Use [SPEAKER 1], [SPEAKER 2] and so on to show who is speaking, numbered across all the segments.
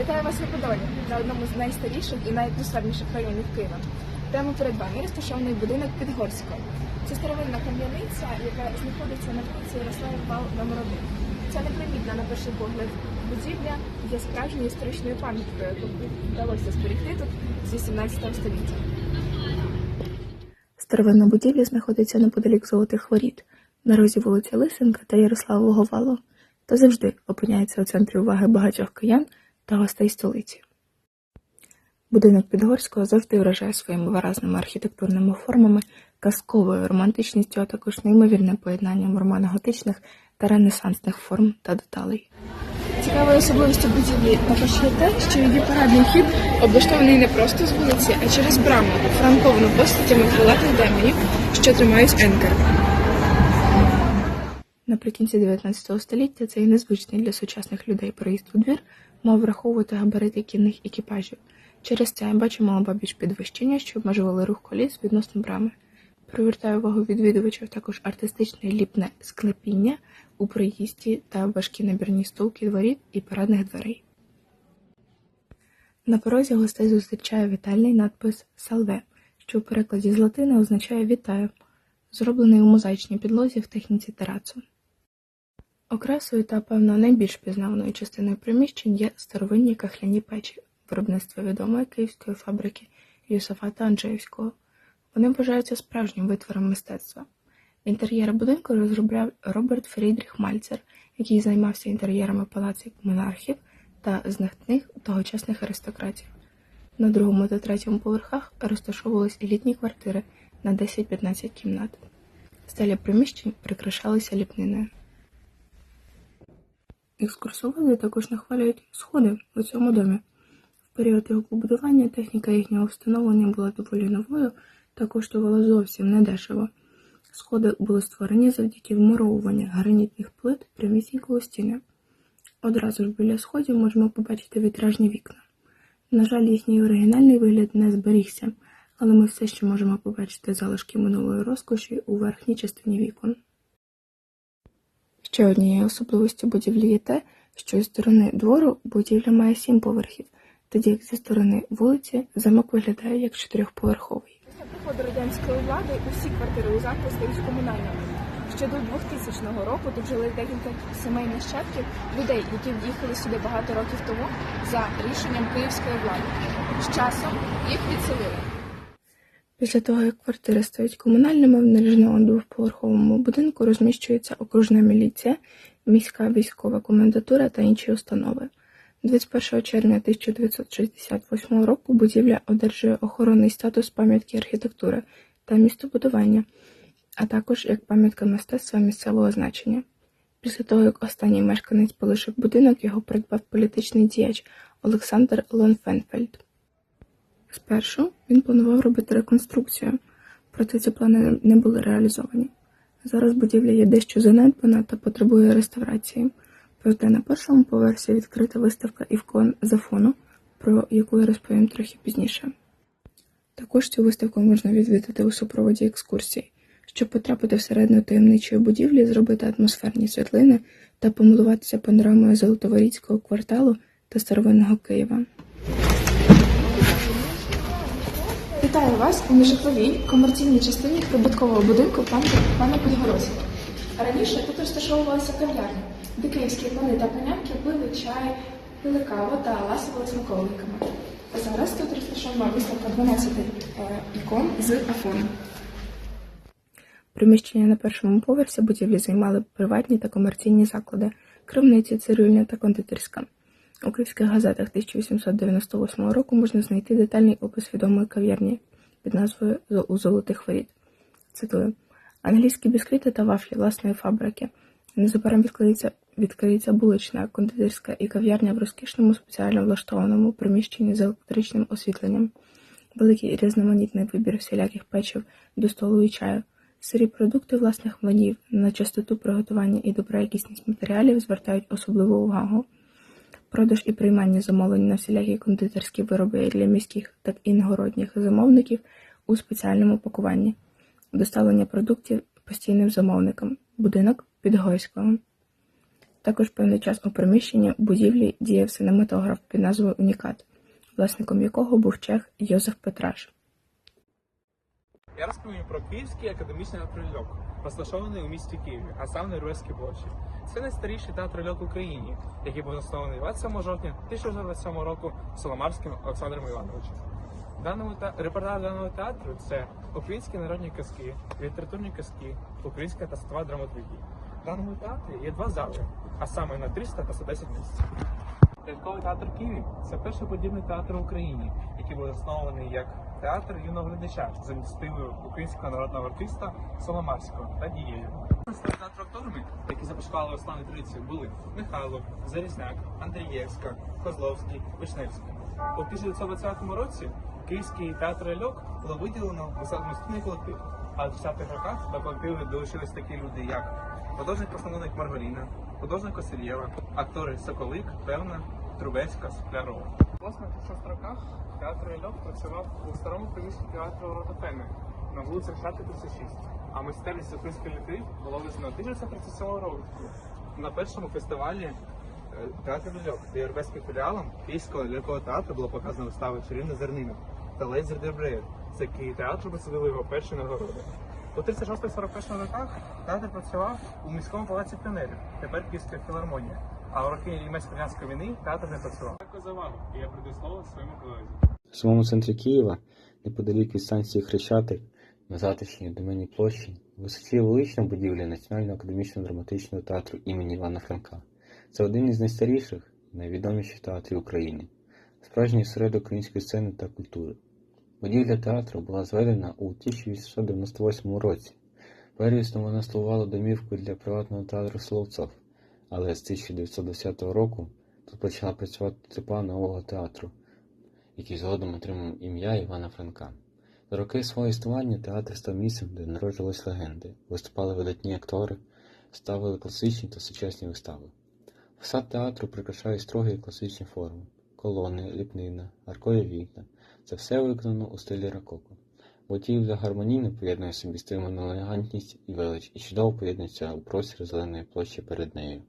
[SPEAKER 1] Вітаю вас у Подолі на одному з найстаріших і найатмосферніших районів Києва. Прямо перед вами розташований будинок Підгорського. Це старовинна кам'яниця, яка знаходиться на вулиці Ярославів Вал номер 1. Ця непримітна на перший погляд будівля є справжньою історичною пам'яткою, яку вдалося зберегти тут з 18 століття.
[SPEAKER 2] Старовинна будівля знаходиться неподалік золотих воріт, на розі вулиці Лисенка та Ярославового валу, та завжди опиняється у центрі уваги багатьох киян та гостей столиці. Будинок Підгорського завжди вражає своїми виразними архітектурними формами, казковою романтичністю, а також неймовірним поєднанням романо-готичних та ренесансних форм та деталей.
[SPEAKER 1] Цікавою особливістю будівлі також є те, що її парадний вхід облаштований не просто з вулиці, а через браму, франковану постатями крилатих демонів, що тримають енкер.
[SPEAKER 2] Наприкінці 19 століття цей незвичний для сучасних людей проїзд у двір мав враховувати габарити кінних екіпажів. Через це бачимо обабіч підвищення, що обмежували рух коліс відносно брами. Привертає увагу відвідувачів також артистичне ліпне склепіння у проїзді та важкі набірні стовки воріт і парадних дверей. На порозі гостей зустрічає вітальний надпис Салве, що у перекладі з латини означає Вітаю, зроблений у мозаїчній підлозі в техніці терацу. Окрасою та, певно, найбільш пізнаваною частиною приміщень є старовинні кахляні печі, виробництво відомої київської фабрики Юсафата Анджеївського. Вони вважаються справжнім витвором мистецтва. Інтер'єри будинку розробляв Роберт Фрідріх Мальцер, який займався інтер'єрами палаців монархів та знатних тогочасних аристократів. На другому та третьому поверхах розташовувались елітні квартири на 10-15 кімнат. Стелі приміщень прикрашалися ліпниною. Екскурсоводи також нахвалюють сходи у цьому домі. В період його побудування техніка їхнього встановлення була доволі новою та коштувала зовсім недешево. Сходи були створені завдяки вмуровуванню гранітних плит прямісінько стіни. Одразу ж біля сходів можемо побачити вітражні вікна. На жаль, їхній оригінальний вигляд не зберігся, але ми все ще можемо побачити залишки минулої розкоші у верхній частині вікон. Ще однією особливістю будівлі є те, що зі сторони двору будівля має сім поверхів, тоді як зі сторони вулиці замок виглядає як чотирьохповерховий.
[SPEAKER 1] Після приходу радянської влади усі квартири у замку стають комунальними. Ще до 2000 року тут жили декілька сімей нащадків людей, які в'їхали сюди багато років тому за рішенням київської влади. З часом їх відселили.
[SPEAKER 2] Після того, як квартири стають комунальними, в неріжному двоповерховому будинку розміщується окружна міліція, міська військова комендатура та інші установи. 21 червня 1968 року будівля одержує охоронний статус пам'ятки архітектури та містобудування, а також як пам'ятка мистецтва місцевого значення. Після того, як останній мешканець полишив будинок, його придбав політичний діяч Олександр Лонфенфельд. Спершу він планував робити реконструкцію, проте ці плани не були реалізовані. Зараз будівля є дещо занедбана та потребує реставрації. Проте на першому поверсі відкрита виставка ікон Зафону, про яку я розповім трохи пізніше. Також цю виставку можна відвідати у супроводі екскурсій. Щоб потрапити всередину таємничої будівлі, зробити атмосферні світлини та помилуватися панорамою Золотоворіцького кварталу та старовинного Києва.
[SPEAKER 1] Вітаю вас у нежитловій комерційній частині прибуткового будинку пана, Підгородського. Раніше тут розташовувалася кав'ярня, де київські пани та панянки пили чай, пили каву та ласували смаколиками. Зараз тут розташована виставка 12 е, ікон з Афону.
[SPEAKER 2] Приміщення на першому поверсі будівлі займали приватні та комерційні заклади, крамниці, цирюльня та кондитерська. У київських газетах 1898 року можна знайти детальний опис відомої кав'ярні під назвою «У золотих воріт. Цитую: англійські бісквіти та вафлі власної фабрики. Незабаром відкриється, відкриється булочна, кондитерська і кав'ярня в розкішному спеціально влаштованому приміщенні з електричним освітленням. Великий і різноманітний вибір всіляких печив до столу і чаю. Сирі продукти власних млинів на частоту приготування і добра якісність матеріалів звертають особливу увагу. Продаж і приймання замовлень на всілякі кондитерські вироби для міських, так і замовників у спеціальному пакуванні. Доставлення продуктів постійним замовникам. Будинок Підгойського. Також певний час у приміщенні будівлі діяв синематограф під назвою Унікат, власником якого був чех Йозеф Петраш.
[SPEAKER 3] Я розповім про Київський академічний театр льок, розташований у місті Києві, а саме на Руській площі. Це найстаріший театр льок в Україні, який був заснований 27 жовтня 1927 року Соломарським Олександром Івановичем. Даному та... Репертуар даного театру це українські народні казки, літературні казки, українська та світова драматургія. В даному театрі є два зали, а саме на 300 та 110 місць. Ляльковий театр в Києві це перший подібний театр в Україні, який був заснований як театр юного глядача за ініціативою українського народного артиста Соломарського та дією. Театру акторами, які започаткували останні традицію, були Михайлов, Зарізняк, Андрієвська, Козловський, Вишневський. У 1920 році Київський театр ляльок було виділено в самостійний колектив, а в 30-х роках до колективу долучились такі люди, як художник-постановник Марголіна, художник Косильєва, актори Соколик, Певна, Трубецька, Склярова. Власне, в 60 роках театр Льох працював у старому приміщенні театру Ротофеми на вулиці Решати 36, а майстерність української літери було визнано 1937 року на першому фестивалі е, театру Льох, де європейським філіалом Київського лялькового театру було показано вистави Чарівна зернина та Лейзер Дебреєр, з який театру присудили його перші нагороди. У 36-41 роках театр працював у міському палаці піонерів, тепер Київська філармонія. А у роки німецько-радянської війни театр не працював. Дякую за увагу, і я передаю слово своєму колезі.
[SPEAKER 4] В самому центрі Києва, неподалік від станції Хрещатик, на затишній домені площі, височіє велична будівля Національного академічного драматичного театру імені Івана Франка. Це один із найстаріших і найвідоміших театрів України, справжній осередок української сцени та культури. Будівля театру була зведена у 1898 році. Первісно вона слугувала домівкою для приватного театру Соловцов, але з 1920 року тут почала працювати типа нового театру, який згодом отримав ім'я Івана Франка. За роки свого існування театр став місцем, де народжувались легенди, виступали видатні актори, ставили класичні та сучасні вистави. Фасад театру прикрашає строгі класичні форми, колони, ліпнина, аркові вікна. Це все виконано у стилі рококо. Будівля гармонійно поєднує собі стриману елегантність і велич і чудово поєднується у простір зеленої площі перед нею.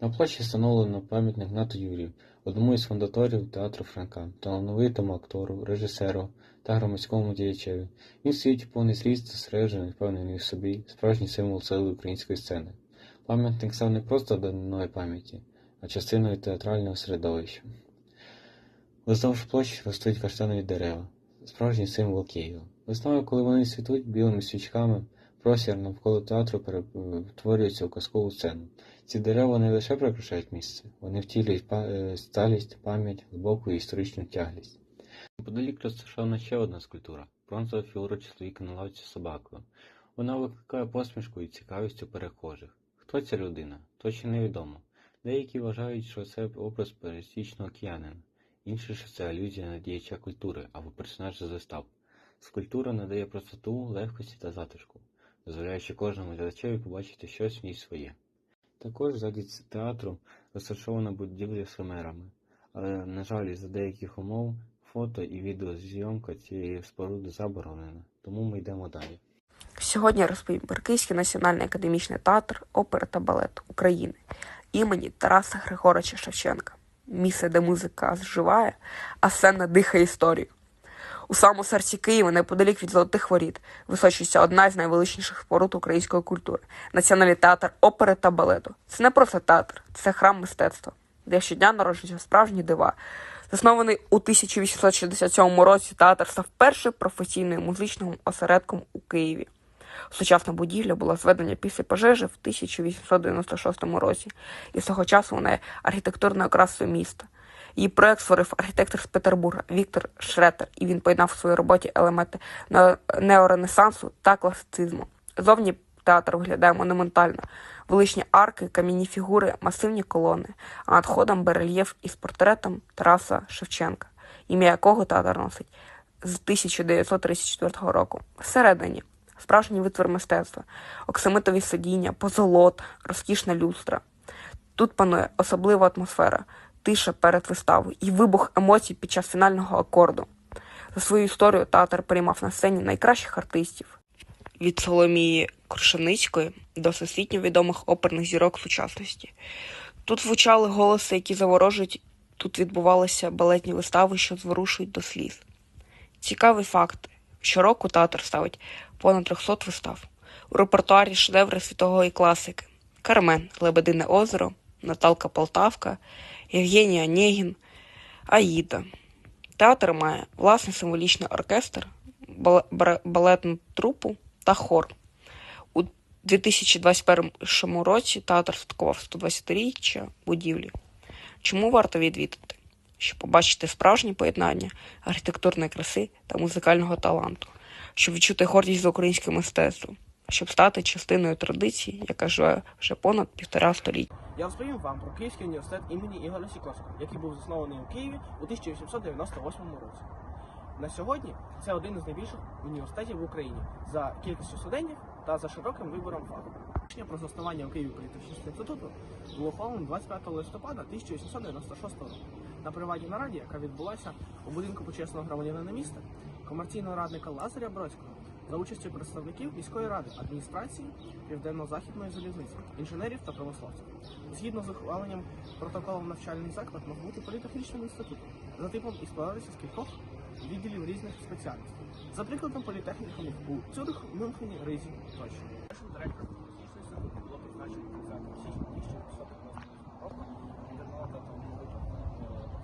[SPEAKER 4] На площі встановлено пам'ятник Гнату Юрію, одному із фундаторів театру Франка, талановитому актору, режисеру та громадському діячеві. Він стоїть повний зріст, зосереджений, впевнений в собі, справжній символ сили української сцени. Пам'ятник став не просто даниною пам'яті, а частиною театрального середовища. Вздовж площі ростуть каштанові дерева, справжній символ Києва. Весною, коли вони світуть білими свічками, простір навколо театру перетворюється у казкову сцену. Ці дерева не лише прикрашають місце, вони втілюють е, сталість, пам'ять, глибоку і історичну тяглість. Неподалік розташована ще одна скульптура бронзова фігура чоловіка на лавці з собакою. Вона викликає посмішку і цікавість у перехожих. Хто ця людина? Точно невідомо. Деякі вважають, що це образ пересічного киянина, інші, що це алюзія на діяча культури або персонажа з вистав. Скульптура надає простоту, легкості та затишку, дозволяючи кожному глядачеві побачити щось в ній своє. Також ззаді театру розташована будівля з химерами, але, на жаль, за деяких умов фото і відеозйомка цієї споруди заборонена, тому ми йдемо далі.
[SPEAKER 5] Сьогодні розповім про Київський національний академічний театр опери та балет України імені Тараса Григоровича Шевченка. Місце, де музика зживає, а сцена дихає історію. У самому серці Києва, неподалік від Золотих Воріт, височується одна з найвеличніших споруд української культури Національний театр опери та балету. Це не просто театр, це храм мистецтва, де щодня народжуються справжні дива. Заснований у 1867 році, театр став першим професійним музичним осередком у Києві. Сучасна будівля була зведена після пожежі в 1896 році, і з того часу вона є архітектурною красою міста. Її проект створив архітектор з Петербурга Віктор Шретер, і він поєднав у своїй роботі елементи неоренесансу та класицизму. Зовні театр виглядає монументально. Величні арки, кам'яні фігури, масивні колони, а над ходом барельєф із портретом Тараса Шевченка, ім'я якого театр носить з 1934 року. Всередині справжній витвір мистецтва, оксамитові сидіння, позолот, розкішна люстра. Тут панує особлива атмосфера, тиша перед виставою і вибух емоцій під час фінального акорду. За свою історію театр приймав на сцені найкращих артистів від Соломії Крушеницької до всесвітньо відомих оперних зірок сучасності. Тут звучали голоси, які заворожують, тут відбувалися балетні вистави, що зворушують до сліз. Цікавий факт: щороку театр ставить понад 300 вистав. У репертуарі шедеври світової класики: Кармен, Лебедине озеро, Наталка Полтавка, Євгеній Онєгін, Аїда. Театр має власний символічний оркестр, балетну трупу та хор. У 2021 році театр святкував 120-річчя будівлі. Чому варто відвідати? Щоб побачити справжнє поєднання архітектурної краси та музикального таланту, щоб відчути гордість за українським мистецтвом, щоб стати частиною традиції, яка живе вже понад півтора століття.
[SPEAKER 6] Я розповім вам про Київський університет імені Ігоря Сікорського, який був заснований у Києві у 1898 році. На сьогодні це один із найбільших університетів в Україні за кількістю студентів та за широким вибором фаху. Рішення про заснування у Києві політехнічного інституту було ухвалено 25 листопада 1896 року на приватній нараді, яка відбулася у будинку почесного громадянина міста, комерційного радника Лазаря Бродського за участю представників міської ради, адміністрації Південно-Західної залізниці, інженерів та промисловців. Згідно з ухваленням протоколом навчальний заклад мав бути політехнічним інститутом за типом і складалися з кількох відділів різних спеціальностей. За прикладом політехнікумів у Цюрих, Мюнхені, Ризі тощо. Першим директором було призначено 30 січня 1998 року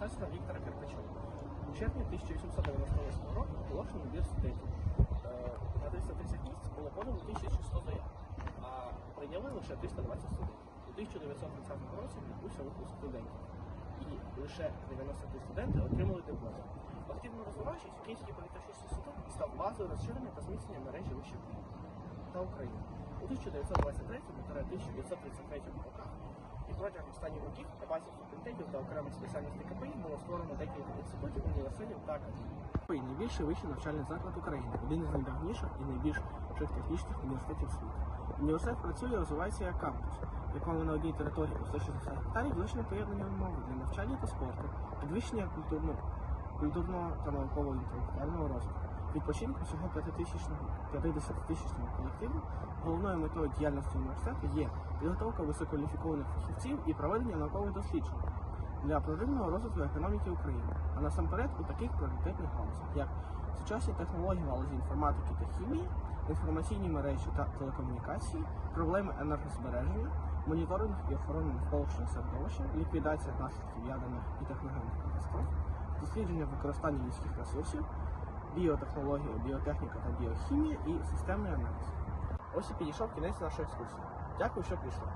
[SPEAKER 6] професора Віктора Кирпичова. У червні 1898 року оголошено університеті. Е, На 330 місць було подано 1100 заяв, а прийняли лише 320 студентів. У 1930 році відбувся випуск студентів. І лише 93 студенти отримали дипломи. Активно розвиваючись, Київський політехнічний інститут став базою розширення та зміцнення мережі вищих та України. У 1923-1933 роках і протягом останніх років на базі факультетів та окремих спеціальностей КПІ було створено декілька інститутів, університетів та академій. КПІ – найбільший вищий навчальний заклад України, один із найдавніших і найбільших технічних університетів світу. Університет працює і розвивається як кампус, в якому на одній території у 160 гектарів влучне поєднання умови для навчання та спорту, підвищення культурного, культурного та наукового інтелектуального розвитку. Відпочинку всього 50-тисячному колективу головною метою діяльності університету є підготовка висококваліфікованих фахівців і проведення наукових досліджень для проривного розвитку економіки України, а насамперед у таких пріоритетних галузях, як сучасні технології галузі інформатики та хімії, інформаційні мережі та телекомунікації, проблеми енергозбереження, моніторинг і охорона навколишнього середовища, ліквідація наслідків ядерних і техногенних катастроф, дослідження використання людських ресурсів, біотехнологія, біотехніка та біохімія і системний аналіз. Ось і підійшов кінець нашої екскурсії. Дякую, що прийшли.